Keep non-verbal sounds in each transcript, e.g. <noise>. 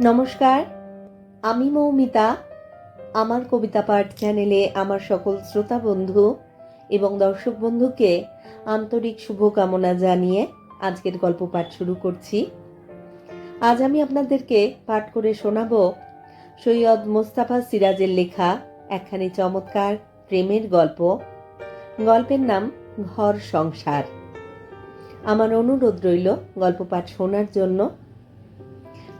নমস্কার, আমি মৌমিতা। আমার কবিতা পাঠ চ্যানেলে আমার সকল শ্রোতা বন্ধু এবং দর্শক বন্ধুকে আন্তরিক শুভকামনা জানিয়ে আজকের গল্প পাঠ শুরু করছি। আজ আমি আপনাদেরকে পাঠ করে শোনাব সৈয়দ মোস্তাফা সিরাজের লেখা একখানি চমৎকার প্রেমের গল্প। গল্পের নাম ঘর সংসার। আমার অনুরোধ রইল গল্প পাঠ শোনার জন্য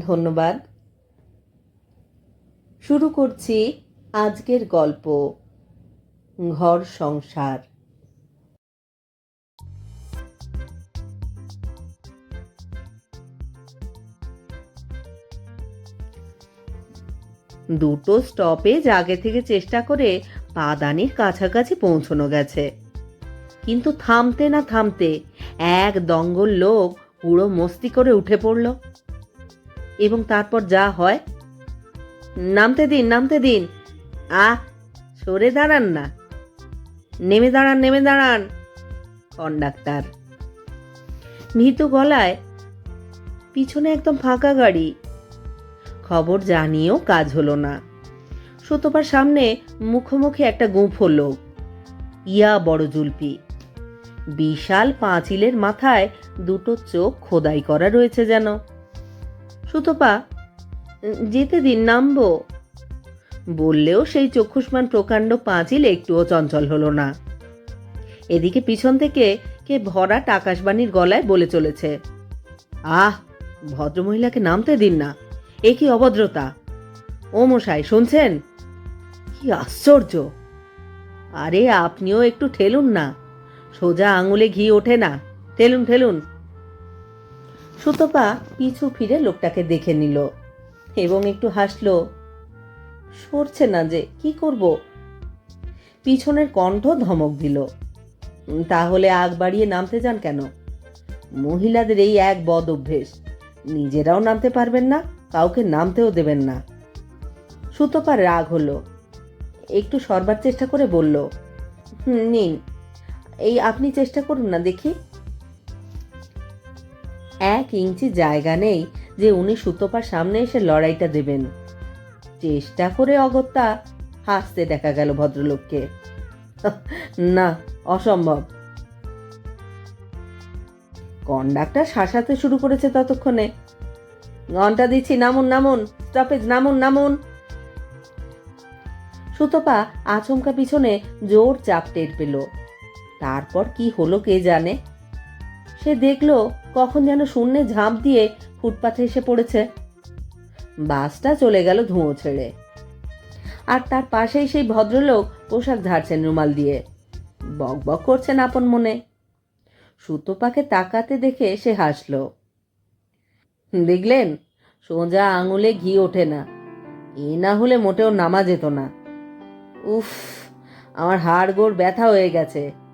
ধন্যবাদ। শুরু করছি আজকের গল্প, ঘর সংসার। দুটো স্টপেজ আগে থেকে চেষ্টা করে পাদানির কাছাকাছি পৌঁছানো গেছে। কিন্তু থামতে না থামতে এক দঙ্গল লোক পুরো মস্তি করে উঠে পড়ল। এবং তারপর যা হয়? নামতে দিন নামতে দিন। আহ, সরে দাঁড়ান না। নেমে দাঁড়ান নেমে দাঁড়ান, কন্ডাক্টার। ভীতু গলায়, পিছনে একদম ফাঁকা গাড়ি। খবর জানিয়েও কাজ হলো না। সুতোপার সামনে মুখোমুখি একটা গুঁফো লোক ইয়া বড় জুলপি। বিশাল পাঁচিলের মাথায় দুটো চোখ খোদাই করা রয়েছে যেন। সুতপা, যেতে দিন নামবো। বললেও সেই চক্ষুষ্মান প্রকাণ্ড পাঁচিল একটুও চঞ্চল হলো না। এদিকে পিছন থেকে কে ভরা টাকাশবাণীর গলায় বলে চলেছে, আহ, ভদ্রমহিলাকে নামতে দিন না, এ কি অভদ্রতা। ও মশাই, শুনছেন? কি আশ্চর্য। আরে, আপনিও একটু ঠেলুন না, সোজা আঙুলে ঘি ওঠে না, ঠেলুন ঠেলুন। সুতপা পিছু ফিরে লোকটাকে দেখে নিল এবং একটু হাসলো, সরছে না যে, কি করব? পিছনের কণ্ঠ ধমক দিল, তাহলে আগ বাড়িয়ে নামতে যান কেন? মহিলাদের এই এক বদ অভ্যেস, নিজেরাও নামতে পারবেন না, কাউকে নামতেও দেবেন না। সুতপার রাগ হলো, একটু সরবার চেষ্টা করে বলল নিন, এই আপনি চেষ্টা করুন না দেখি। এক ইঞ্চি জায়গা নেই যে উনি সুতোপার সামনে এসে লড়াইটা দেবেন। চেষ্টা করে অগত্যা হাসতে দেখা গেল ভদ্রলোককে। না, অসম্ভব। কন্ডাক্টর শাসাতে শুরু করেছে ততক্ষণে। ঘণ্টা দিচ্ছি, নামুন নামুন, স্টপেজ, নামুন নামুন। সুতপা আচমকা পিছনে জোর চাপ টের পেল। তারপর কি হলো কে জানে? সে দেখল কখন যেন শূন্যে ঝাঁপ দিয়ে ফুটপাথে এসে পড়েছে। বাসটা চলে গেল ধুঁয়ো ছেড়ে। আর তার পাশেই সেই ভদ্রলোক পোশাক ঝাড়ছেন রুমাল দিয়ে। বক বক করছেন আপন মনে। সুতো সুতোপাকে তাকাতে দেখে সে হাসলো। দেখলেন, সোজা আঙুলে ঘি ওঠে না। এ না হলে মোটেও নামা যেত না। উফ, আমার হাড় গোড় ব্যথা হয়ে গেছে।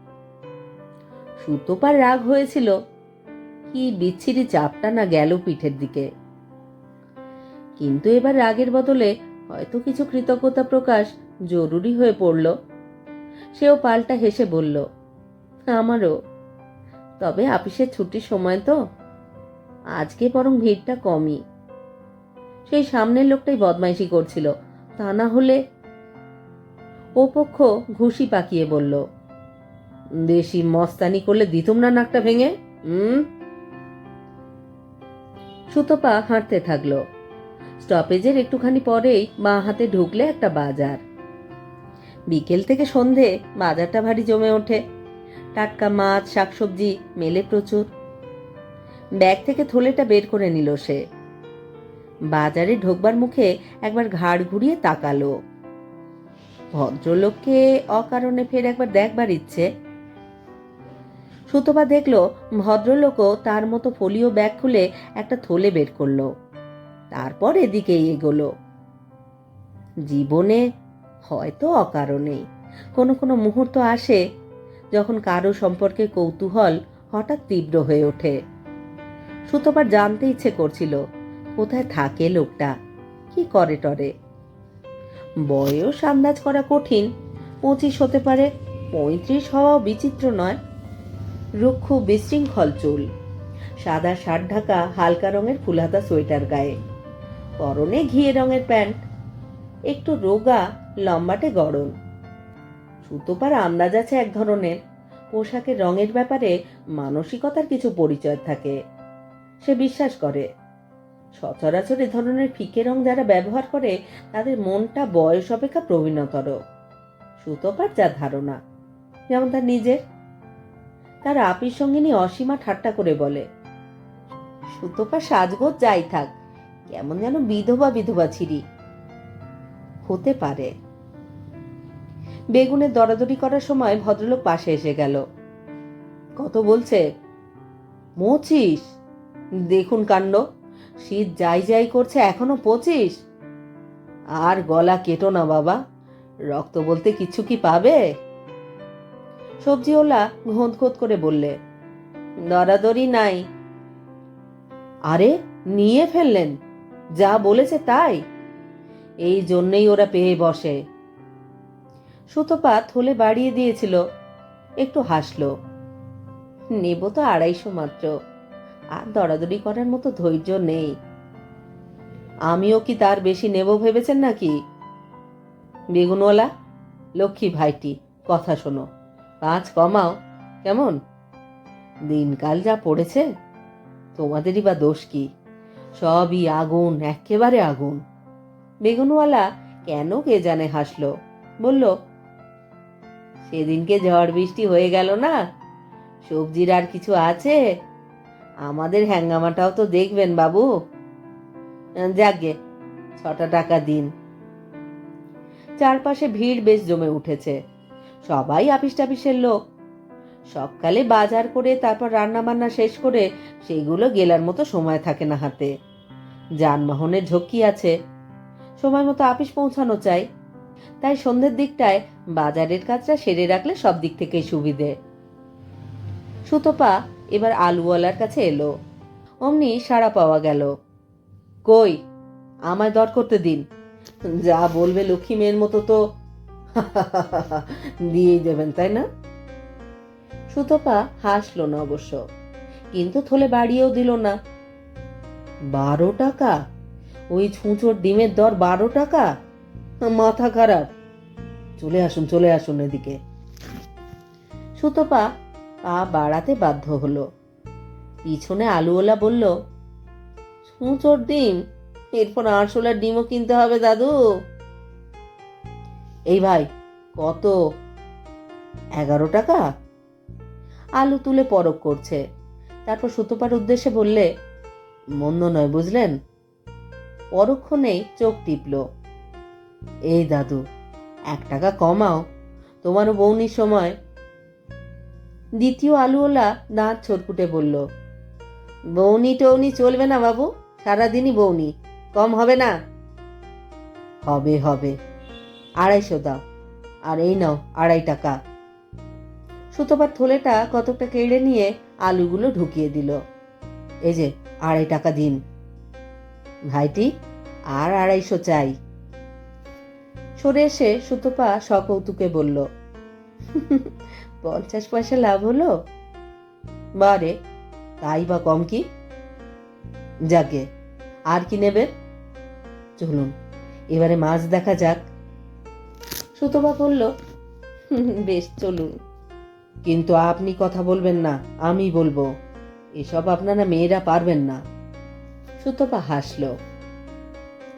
সুতোপার রাগ হয়েছিল। কি বিচ্ছিরি চাপটা না গেল পিঠের দিকে। কিন্তু এবার রাগের বদলে হয়তো কিছু কৃতজ্ঞতা প্রকাশ জরুরি হয়ে পড়ল। সেও পাল্টা হেসে বলল, আমারও। তবে আপিসের ছুটির সময় তো। আজকে বরং ভিড়টা কমই। সেই সামনের লোকটাই বদমাইশি করছিল। তা না হলে ও পক্ষ ঘুষি পাকিয়ে বলল বেশি মস্তানি করলে দিতুম না নাকটা ভেঙে? হুম সুতপা হাঁটতে থাকল। স্টপেজের একটুখানি পরেই বাঁ হাতে ঢুকলে একটা বাজার। বিকেল থেকে সন্ধে, বাজারটা ভারী জমে ওঠে। টাটকা মাছ, শাকসবজি, মেলে প্রচুর। ব্যাগ থেকে থলেটা বের করে নিল সে। বাজারে ঢোকবার মুখে একবার ঘাড় ঘুরিয়ে তাকালো। ভদ্রলোককে অকারণে ফের একবার দেখবার ইচ্ছে। সুতপা দেখল ভদ্রলোকও তার মতো ফোলিও ব্যাগ খুলে একটা থলে বের করল। তারপর এদিকে এগোলো। জীবনে হয়তো অকারণেই কোনো কোনো মুহূর্ত আসে যখন কারও সম্পর্কে কৌতূহল হঠাৎ তীব্র হয়ে ওঠে। সুতোবার জানতে ইচ্ছে করছিল, কোথায় থাকে লোকটা? কি করে টরে? বয়স আন্দাজ করা কঠিন, পঁচিশ হতে পারে, পঁয়ত্রিশ হওয়াও বিচিত্র নয়। রুক্ষ বিশৃঙ্খল চুল। সাদা শার্ট ঢাকা হালকা রঙের ফুলহাতা সোয়েটার গায়ে। পরনে ঘিয়ে রঙের প্যান্ট। একটু রোগা, লম্বাটে গড়ন সুতোপার আন্দাজ আছে এক ধরনের। পোশাকের রঙের ব্যাপারে মানসিকতার কিছু পরিচয় থাকে। সে বিশ্বাস করে। সচরাচর এ ধরনের ফিকে রং যারা ব্যবহার করে, তাদের মনটা বয়স অপেক্ষা প্রবীণতর। সুতোপার যা ধারণা। যেমন তার নিজের। তার আপির সঙ্গিনী অসীমা ঠাট্টা করে বলে, সুতোপা সাজগোজ যাই থাক, কেমন যেন বিধবা বিধবা ছিরি। হতে পারে। বেগুনের দরাদরি করার সময় ভদ্রলোক পাশে এসে গেল। কত বলছে? পঁচিশ। দেখুন কাণ্ড, শীত যাই যাই করছে, এখনও পঁচিশ। আর গলা কেটো না বাবা, রক্ত বলতে কিছু কি পাবে? সবজিওলা ঘোঁত ঘোঁত করে বললে দরাদরি নাই। আরে, নিয়ে ফেললেন। যা বলেছে তাই? এই জন্যেই ওরা পেয়ে বসে। সুতপা থলে বাড়িয়ে দিয়েছিল। একটু হাসলো, নেব তো আড়াইশো মাত্র। আর দরাদরি করার মতো ধৈর্য নেই। আমিও কি তার বেশি নেব ভেবেছেন নাকি? বেগুনওয়ালা, লক্ষ্মী ভাইটি, কথা শোনো। পাঁচ কমাও, কেমন? দিনকাল যা পড়েছে, তোমাদেরই বা দোষ কি? সবই আগুন, একেবারে আগুন। বেগুনওয়ালা কেন কে জানে হাসলো? বলল, সেদিনকে ঝড় বৃষ্টি হয়ে গেল না? সবজির আর কিছু আছে? আমাদের হ্যাঙ্গামাটাও তো দেখবেন বাবু। যাগে ছটা টাকা দিন। চারপাশে ভিড় বেশ জমে উঠেছে। সবাই আপিস টাপিসের লোক। সকালে বাজার করে তারপর রান্না বান্না শেষ করে সেইগুলো গেলার মতো সময় থাকে না হাতে। যানবাহনের ঝক্কি আছে। সময় মতো আপিস পৌঁছানো চাই। তাই সন্ধ্যের দিকটায় বাজারের কাজটা সেরে রাখলে সব দিক থেকেই সুবিধে। সুতপা এবার আলুওয়ালার কাছে এলো। অমনি সাড়া পাওয়া গেল। কই? আমায় দর করতে দিন। যা বলবে লক্ষ্মী মেয়ের মতো তো <laughs> দিয়েই দেবেন, তাই না? সুতপা হাসলো না অবশ্য, কিন্তু থলে বাড়িয়েও দিল না। বারো টাকা? ওই ছুঁচোর ডিমের দর বারো টাকা? মাথা খারাপ। চলে আসুন চলে আসুন এদিকে। সুতপা পা বাড়াতে বাধ্য হলো। পিছনে আলুওয়ালা বলল, ছুঁচোর ডিম? এরপর আরশোলার ডিমও কিনতে হবে, দাদু। এই ভাই, কত? এগারো টাকা? আলু তুলে পরক করছে। তারপর সুতোপার উদ্দেশ্যে বললে, মন্দ নয়, বুঝলেন? পরক্ষণেই চোখ টিপল। এই দাদু, এক টাকা কমাও। তোমারও বৌনির সময় দ্বিতীয় আলুওলা দাঁত ছটকুটে বলল, বৌনি টৌনি চলবে না বাবু, সারাদিনই বৌনি, কম হবে না। হবে হবে। আড়াইশো দাও। আর এই নাও, আড়াই টাকা। সুতোবার থলেটা কতকটা কেড়ে নিয়ে আলুগুলো ঢুকিয়ে দিল। এই যে, আড়াই টাকা দিন। ভাইটি, আর আড়াইশো চাই। সরে এসে সুতপা সকৌতুকে বলল, পঞ্চাশ পয়সা লাভ হলো? বারে তাই বা কম কি? যাকে, আর কি নেবেন চলুন, এবারে মাছ দেখা যাক। সুতপা বলল বেশ, চলুন। কিন্তু আপনি কথা বলবেন না, আমি বলব। এসব আপনারা মেয়েরা পারবেন না। সুতপা হাসল।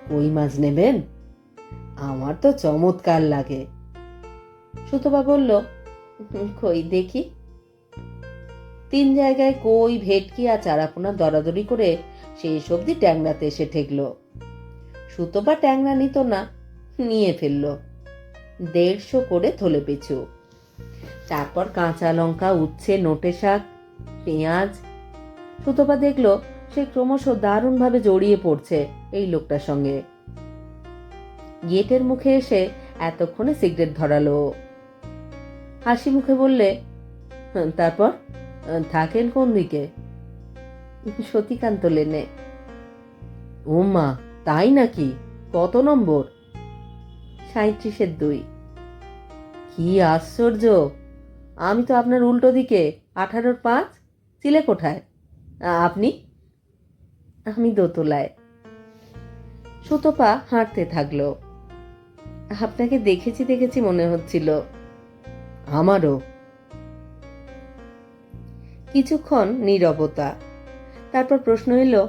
কই মাছ নেবেন? আমার তো চমৎকার লাগে। সুতপা বলল কই, দেখি। তিন জায়গায় কই, ভেটকি আর চারাপোনা দরাদরি করে সেই সবজি ট্যাংরাতে এসে ঠেকল। সুতপা ট্যাংরা নিত না, নিয়ে ফেলল। দেড়শো করে থলে পিছু তারপর কাঁচা লঙ্কা, উচ্ছে, নোটে শাক, পেঁয়াজ। সুতপা দেখল সে ক্রমশ দারুণভাবে জড়িয়ে পড়ছে এই লোকটার সঙ্গে। গেটের মুখে এসে এতক্ষণে সিগারেট ধরালো। হাসি মুখে বললে, তারপর, থাকেন কোন দিকে? সতীকান্ত লেনে ও মা তাই নাকি? কত নম্বর? সাঁত্রিশের দুই। কি আশ্চর্য! আমি তো আপনার উল্টো দিকে, আঠারোর পাঁচ চিলে কোঠায়। আপনি? আমি দোতলায়। সুতপা হাঁটতে থাকল। আপনাকে দেখেছি দেখেছি মনে হচ্ছিল। আমারও। কিছুক্ষণ নীরবতা। তারপর প্রশ্ন এলো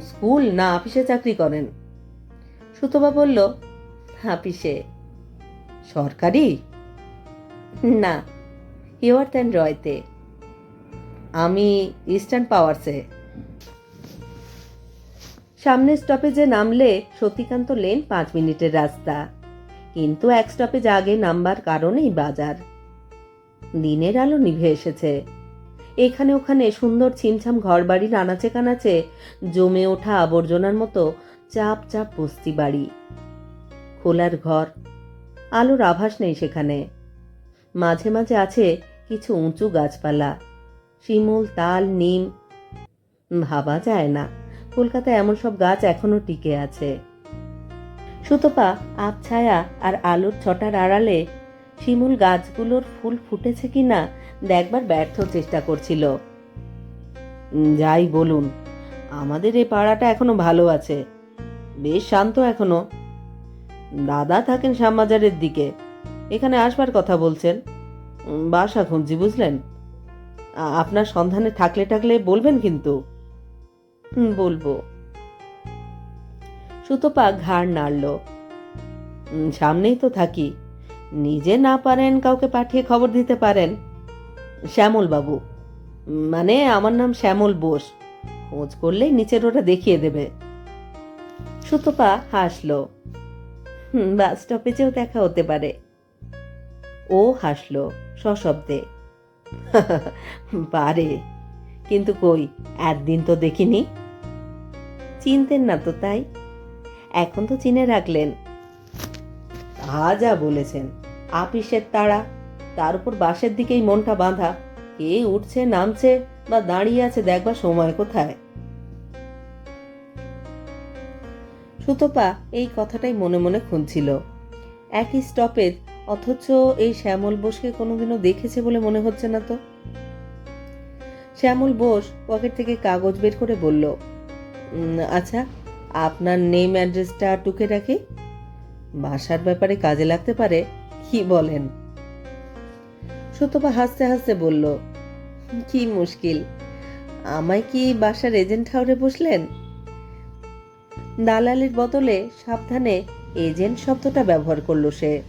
স্কুল না অফিসে চাকরি করেন? সুতপা বলল অফিসে সরকারি? না হিওয়ার্থ অ্যান্ড রয়তে। আমি ইস্টার্ন পাওয়ারসে। সামনের স্টপেজে নামলে সতীকান্ত লেন পাঁচ মিনিটের রাস্তা। কিন্তু এক স্টপেজ আগে নামবার কারণেই বাজার। দিনের আলো নিভে এসেছে। এখানে ওখানে সুন্দর ছিমছাম ঘরবাড়ির আনাচে কানাচে, জমে ওঠা আবর্জনার মতো চাপ চাপ বস্তি বাড়ি। খোলার ঘর। আলোর আভাস নেই সেখানে। মাঝে মাঝে আছে কিছু উঁচু গাছপালা। শিমুল, তাল, নিম। ভাবা যায় না। কলকাতায় এমন সব গাছ এখনও টিকে আছে। সুতপা, আবছায়া আর আলোর ছটার আড়ালে শিমুল গাছগুলোর ফুল ফুটেছে কিনা দেখবার ব্যর্থ চেষ্টা করছিল। যাই বলুন, আমাদের এই পাড়াটা এখনও ভালো আছে। বেশ শান্ত এখনও। দাদা থাকেন শ্যামবাজারের দিকে। এখানে আসবার কথা বলছেন। বাসা খুঁজছি, বুঝলেন? আপনার সন্ধানে থাকলে টাকলে বলবেন কিন্তু। বলব। সুতপা ঘাড় নাড়ল। সামনেই তো থাকি। নিজে না পারেন কাউকে পাঠিয়ে খবর দিতে পারেন। শ্যামল বাবু। মানে আমার নাম শ্যামল বোস। খোঁজ করলেই নিচের ওটা দেখিয়ে দেবে। সুতপা হাসলো। বাস স্টপেজেও দেখা হতে পারে। ও হাসলো সশব্দে। পারে কিন্তু কই, একদিন তো দেখিনি। চিনতেন না তো তাই। এখন তো চিনে রাখলেন। তা যা বলেছেন, আপিসের তাড়া তার উপর বাসের দিকেই মনটা বাঁধা। কে উঠছে, নামছে বা দাঁড়িয়ে আছে দেখবার সময় কোথায়? সুতপা এই কথাটাই মনে মনে খুঁজছিল একই স্টপেজ, অথচ এই শ্যামল বোসকে কোনোদিনও দেখেছে বলে মনে হচ্ছে না তো? শ্যামল বোস পকেট থেকে কাগজ বের করে বলল আচ্ছা আপনার নেম অ্যাড্রেসটা টুকে রাখি? বাসার ব্যাপারে কাজে লাগতে পারে, কি বলেন? সুতপা হাসতে হাসতে বলল, কি মুশকিল, আমায় কি বাসার এজেন্ট হাউরে বসলেন? দালালির বদলে সাবধানে এজেন্ট শব্দটা ব্যবহার করল সে।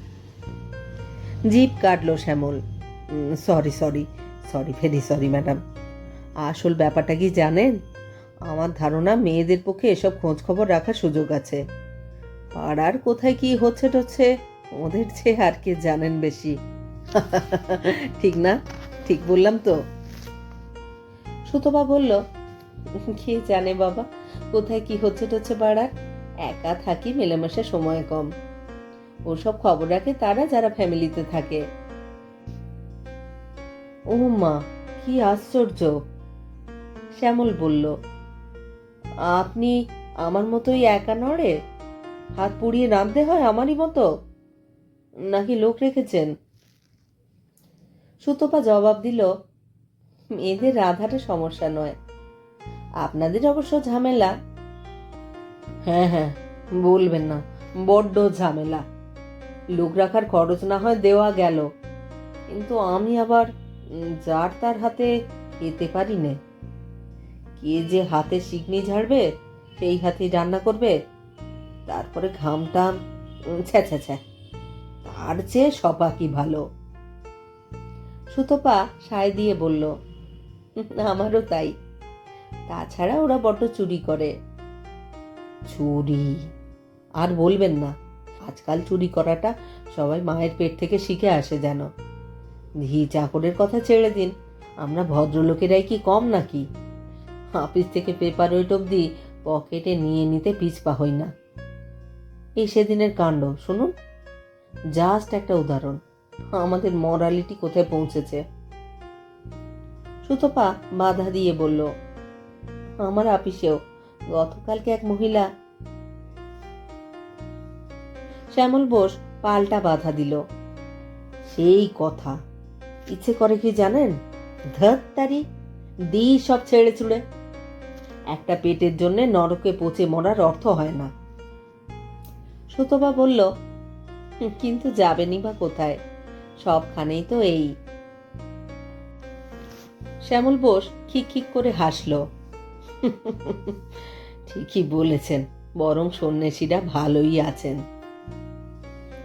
জিপ কাটলো Shyamal. Sorry sorry sorry very sorry madam আসল ব্যাপারটা কি জানেন? আমার ধারণা মেয়েদের পক্ষে এসব খোঁজ খবর রাখার সুযোগ আছে। পাড়ার কোথায় কি হচ্ছে টচ্ছে, ওদের চেয়ে আর কে জানেন বেশি। <laughs> ঠিক না? ঠিক বললাম তো? সুতপা বলল, কে জানে বাবা? কোথায় কি হচ্ছে টচ্ছে পাড়ার একা থাকি, মেলামেশা সময় কম। ওসব খবর রাখে তারা যারা ফ্যামিলিতে থাকে। ও মা, কি আশ্চর্য! শ্যামল বলল, আপনি আমার মতোই একা নড়ে? হাত পুড়িয়ে নামতে হয় আমারই মতো? নাকি লোক রেখেছেন? সুতপা জবাব দিল মেয়েদের রাধাটা সমস্যা নয়। আপনাদের অবশ্য ঝামেলা। হ্যাঁ হ্যাঁ বলবেন না, বড্ড ঝামেলা। লোক রাখার খরচ না হয় দেওয়া গেল। কিন্তু আমি আবার যার তার হাতে খেতে পারি না কে যে হাতে শিকনি ঝাড়বে, সেই হাতেই রান্না করবে। তারপরে ঘামটাম ছ্যা ছ্যা ছ্যা। তার চেয়ে সপাকি ভালো? সুতপা সায় দিয়ে বলল, আমারও তাই। তাছাড়া ওরা বড্ড চুরি করে। চুরি? আর বলবেন না, আজকাল চুরি করাটা সবাই মায়ের পেট থেকে শিখে আসে যেন। ধি চাকরের কথা ছেড়ে দিন, আমরা ভদ্রলোকেরাই কি কম নাকি? অফিস থেকে পেপার ওয়েট অব্দি পকেটে নিয়ে নিতে পিছপা হই না। এই সেদিনের কাণ্ড, শুনুন। জাস্ট একটা উদাহরণ, আমাদের মরালিটি কোথায় পৌঁছেছে? সুতপা বাধা দিয়ে বলল আমার আপিসেও। গতকালকে এক মহিলা শ্যামল বোস পাল্টা বাধা দিল। সেই কথা। ইচ্ছে করে কি জানেন? ধত্তারি দি সব ছেড়ে ছুড়ে একটা পেটের জন্য নরকে পচে মরার অর্থ হয় না। সুতপা বলল কিন্তু যাবেনি বা কোথায়? সবখানেই তো এই। শ্যামল বোস খিক খিক করে হাসলো। ঠিকই বলেছেন, বরং সন্ন্যাসীরা ভালোই আছেন।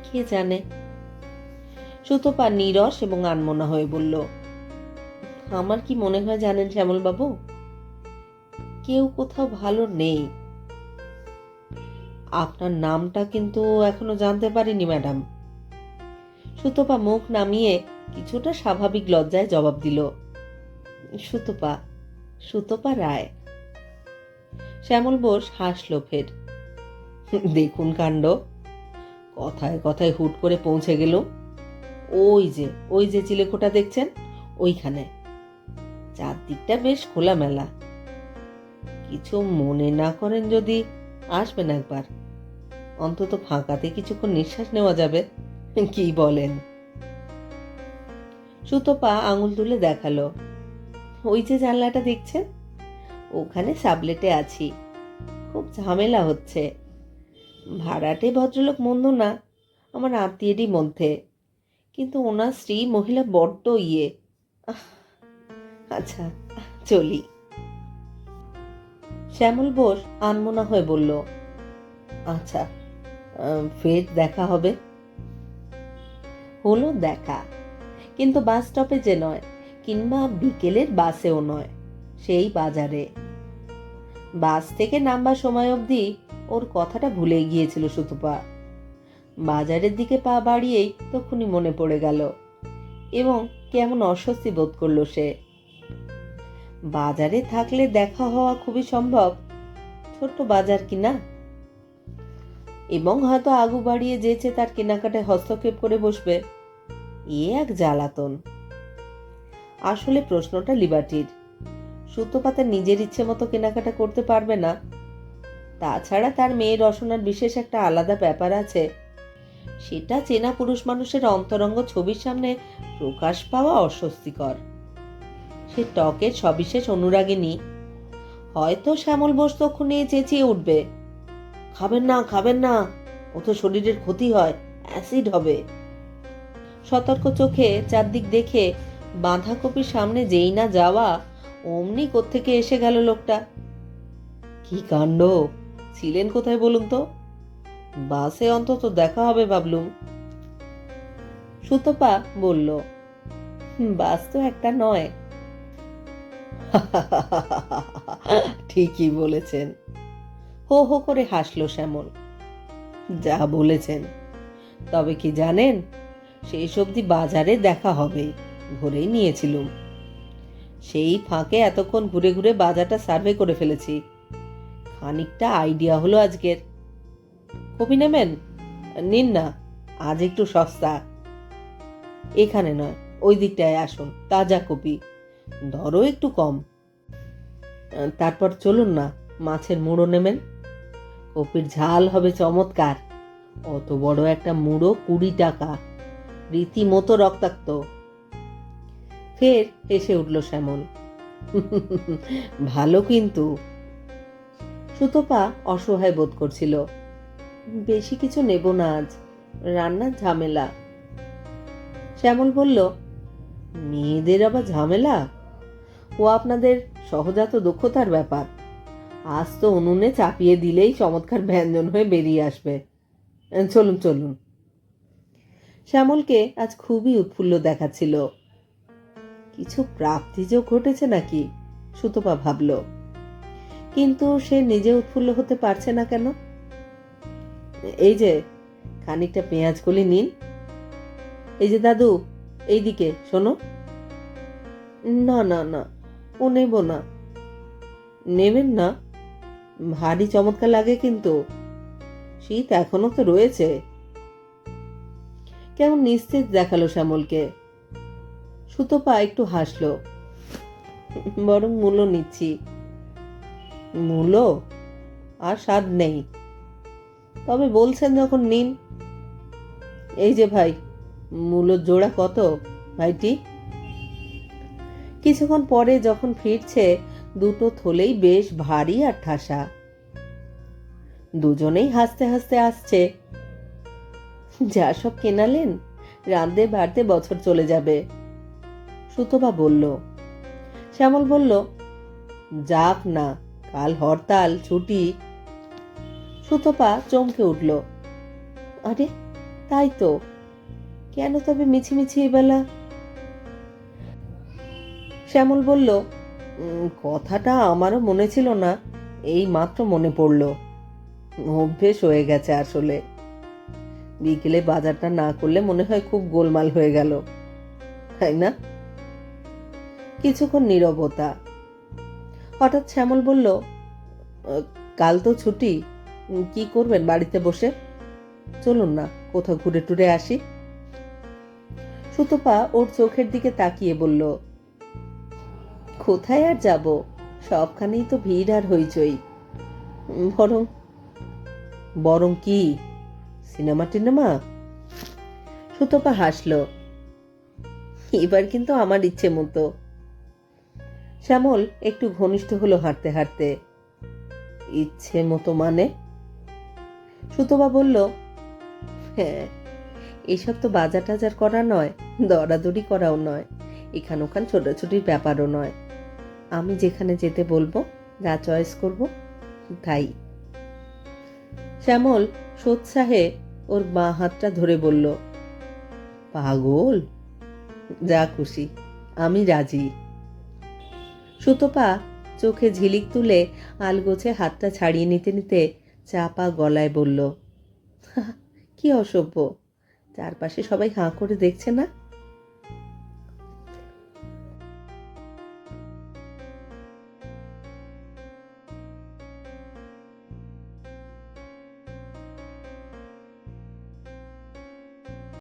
কে জানে? সুতপা নিরস এবং আনমনা হয়ে বলল, আমার কি মনে হয় জানেন শ্যামলবাবু? কেউ কোথাও ভালো নেই। আপনার নামটা কিন্তু এখনও জানতে পারিনি, ম্যাডাম। সুতপা মুখ নামিয়ে কিছুটা স্বাভাবিক লজ্জায় জবাব দিল, সুতপা সুতপা রায়। শ্যামল বোস হাসল ফের। দেখুন কাণ্ড, কথায় কথায় হুট করে পৌঁছে গেল। ওই যে ওই যে চিলেকোটা দেখছেন? ওইখানে। চারদিকটা বেশ খোলামেলা। কিছু মনে না করেন যদি আসবেন একবার। অন্তত ফাঁকাতে কিছুক্ষণ নিঃশ্বাস নেওয়া যাবে। কি বলেন? সুতপা আঙুল তুলে দেখাল। ওই যে জানলাটা দেখছেন? ওখানে সাবলেটে আছি। খুব ঝামেলা হচ্ছে। ভাড়াটে ভদ্রলোক মন্দ না, আমার আত্মীয়েরই মধ্যে। কিন্তু ওনার স্ত্রী মহিলা বড্ড ইয়ে। আচ্ছা চলি। শ্যামল বোস আনমোনা হয়ে বলল আচ্ছা ফের দেখা হবে? হলো দেখা, কিন্তু বাস স্টপেজে নয়, কিংবা বিকেলের বাসেও নয়, সেই বাজারে। বাস থেকে নামবার সময় অবধি ওর কথাটা ভুলে গিয়েছিল সুতপা। বাজারের দিকে পা বাড়িয়েই তখনই মনে পড়ে গেল এবং কেমন অস্বস্তি বোধ করল সে। বাজারে থাকলে দেখা হওয়া খুবই সম্ভব, ছোট্ট বাজার কিনা এবং হয়তো আগু বাড়িয়ে যেচে তার কেনাকাটায় হস্তক্ষেপ করে বসবে, এ এক জ্বালাতন। আসলে প্রশ্নটা লিবার্টির। সুতোপাতা নিজের ইচ্ছে মতো কেনাকাটা করতে পারবে না। তাছাড়া তার মেয়ের রসনার বিশেষ একটা আলাদা ব্যাপার আছে। সেটা চেনা পুরুষ মানুষের অন্তরঙ্গ ছবির সামনে প্রকাশ পাওয়া অস্বস্তিকর। সে টকের সবিশেষ অনুরাগিনী। হয়তো শ্যামল বোস তখন চেঁচিয়ে উঠবে। খাবেন না খাবেন না ও তো শরীরের ক্ষতি হয়, অ্যাসিড হবে। সতর্ক চোখে চারদিক দেখে বাঁধাকপির সামনে যেই না যাওয়া অমনি কোত্থেকে এসে গেল লোকটা? কি কাণ্ড? ছিলেন কোথায় বলুন তো? বাসে অন্তত দেখা হবে ভাবলুম। সুতপা বলল বাস তো একটা নয়। <laughs> ঠিকই বলেছেন। হো হো করে হাসলো শ্যামল। যা বলেছেন। তবে কি জানেন সেই সবজি বাজারে দেখা হবে, ধরেই নিয়েছিলুম। সেই ফাঁকে এতক্ষণ ঘুরে ঘুরে বাজারটা সার্ভে করে ফেলেছি। খানিকটা আইডিয়া হলো আজকের। কপি নেবেন? নিন না, আজ একটু সস্তা। এখানে নয়, ওই দিকটায় আসুন, তাজা কপি। দরও একটু কম। তারপর চলুন না, মাছের মুড়ো নেবেন। কপির ঝাল হবে চমৎকার। অত বড় একটা মুড়ো কুড়ি টাকা। রীতিমতো রক্তাক্ত। ফের হেসে উঠল শ্যামল। ভালো কিন্তু। সুতপা অসহায় বোধ করছিল। বেশি কিছু নেব না আজ, রান্নার ঝামেলা। শ্যামল বলল, মেয়েদের আবার ঝামেলা? ও আপনাদের সহজাত দক্ষতার ব্যাপার। আজ তো উনুনে চাপিয়ে দিলেই চমৎকার ব্যঞ্জন হয়ে বেরিয়ে আসবে। চলুন চলুন। শ্যামলকে আজ খুবই উৎফুল্ল দেখাচ্ছিল। কিছু প্রাপ্তি যে ঘটেছে নাকি? সুতপা ভাবল। কিন্তু সে নিজে উৎফুল্ল হতে পারছে না কেন? এই যে, খানিকটা পেঁয়াজ কলি নিন। এই যে দাদু, এইদিকে শোনো। না না না, ও নেব না। নেবেন না? ভারী চমৎকার লাগে কিন্তু। শীত এখনও তো রয়েছে। কেমন নিস্তেজ দেখাল শ্যামলকে। সুতপা একটু হাসলো। বরং মূল্য নিচ্ছি। মূল্য? আর স্বাদ নেই। তবে বলছেন যখন নিন। এই যে ভাই, মূল্য জোড়া কত ভাইটি? কিছুক্ষণ পরে যখন ফিরছে, দুটো থলেই বেশ ভারী আর ঠাসা। দুজনেই হাসতে হাসতে আসছে। যা সব কেনালেন, রাঁধতে বাড়তে বছর চলে যাবে। সুতপা বলল। শ্যামল বলল যাক না কাল হরতাল ছুটি। সুতপা চমকে উঠল আরে তাই তো। কেন তবে মিছিমিছি এবেলা শ্যামল বলল "উম, কথাটা আমারও মনে ছিল না এই মাত্র মনে পড়ল। অভ্যেস হয়ে গেছে আসলে। বিকেলে বাজারটা না করলে মনে হয় খুব গোলমাল হয়ে গেল। তাই না? কিছুক্ষণ নীরবতা। হঠাৎ শ্যামল বলল কাল তো ছুটি কি করবেন বাড়িতে বসে? চলুন না, কোথাও ঘুরে টুরে আসি। সুতপা ওর চোখের দিকে তাকিয়ে বলল, কোথায় আর যাব? সবখানেই তো ভিড় আর হইচই। বরং বরং কি? সিনেমা টিনেমা? সুতপা হাসলো, এবার কিন্তু আমার ইচ্ছে মতো। শ্যামল একটু ঘনিষ্ঠ হলো হাঁটতে হাঁটতে। ইচ্ছে মতো মানে? সুতপা বলল হ্যাঁ এসব তো বাজার টাজার করা নয়, দরাদরি করাও নয় এখান ওখান ছোটাছুটির ব্যাপারও নয়। আমি যেখানে যেতে বলব, যা চয়েস করব, তাই। শ্যামল সোৎসাহে ওর বাঁ হাতটা ধরে বলল, পাগল, যা খুশি, আমি রাজি। সুতপা চোখে ঝিলিক তুলে আলগোছে হাতটা ছাড়িয়ে নিতে নিতে চাপা গলায় বলল কি অসভ্য। চারপাশে সবাই হাঁ করে দেখছে না?